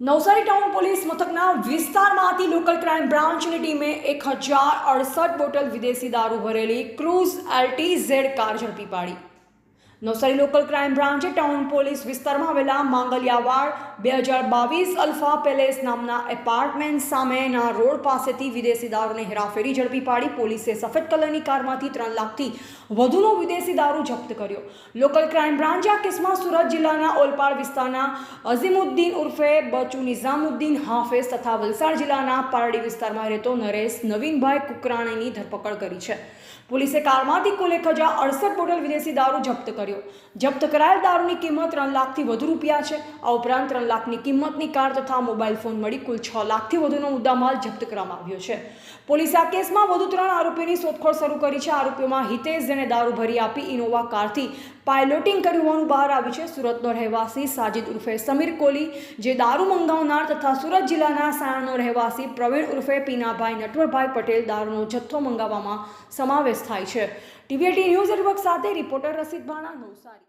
Navsari town police મથકના વિસ્તારમાંથી local crime બ્રાન્ચની ટીમે એક હજાર અડસઠ બોટલ વિદેશી દારૂ ભરેલી ક્રુઝ એલટી ઝેડ કાર ઝડપી પાડી. નવસારી લોકલ ક્રાઇમ બ્રાન્ચે ટાઉન પોલીસ વિસ્તારમાં આવેલા માંગલિયાવાડ બે હજાર બાવીસ અલ્ફા પેલેસ નામના એપાર્ટમેન્ટ સામેના રોડ પાસેથી વિદેશી દારૂને હેરાફેરી ઝડપી પાડી પોલીસે સફેદ કલરની કારમાંથી ત્રણ લાખથી વધુનો વિદેશી દારૂ જપ્ત કર્યો. લોકલ ક્રાઇમ બ્રાન્ચે આ કેસમાં સુરત જિલ્લાના ઓલપાડ વિસ્તારના અઝીમુદ્દીન ઉર્ફે બચુ નિઝામુદ્દીન હાફેઝ તથા વલસાડ જિલ્લાના પારડી વિસ્તારમાં રહેતો નરેશ નવીનભાઈ કુકરાણીની ધરપકડ કરી છે. પોલીસે કારમાંથી કુલ એક હજાર અડસઠ બોટલ વિદેશી દારૂ જપ્ત કર્યો. જપ્ત કરાયેલ દારૂની કિંમત ત્રણ લાખથી વધુ રૂપિયા છે. આ ઉપરાંત ત્રણ લાખની કિંમતની કાર તથા મોબાઈલ ફોન મળી કુલ છ લાખથી વધુનો મુદ્દામાલ જપ્ત કરવામાં આવ્યો છે. પોલીસે આ કેસમાં વધુ ત્રણ આરોપીની શોધખોળ શરૂ કરી છે. આરોપીઓમાં હિતેશ જેને દારૂ ભરી આપી ઇનોવા કારથી પાયલોટિંગ કર્યું હોવાનું બહાર આવ્યું છે. સુરતનો રહેવાસી સાજિદ ઉર્ફે સમીર કોલી જે દારૂ મંગાવનાર તથા સુરત જિલ્લાના સાણનો રહેવાસી પ્રવીણ ઉર્ફે પીનાભાઈ નટવરભાઈ પટેલ દારૂનો જથ્થો મંગાવવામાં સમાવેશ થાય છે. ટીવીએટી ન્યૂઝ નેટવર્ક સાથે રિપોર્ટર રસીદ ભાણા નવસારી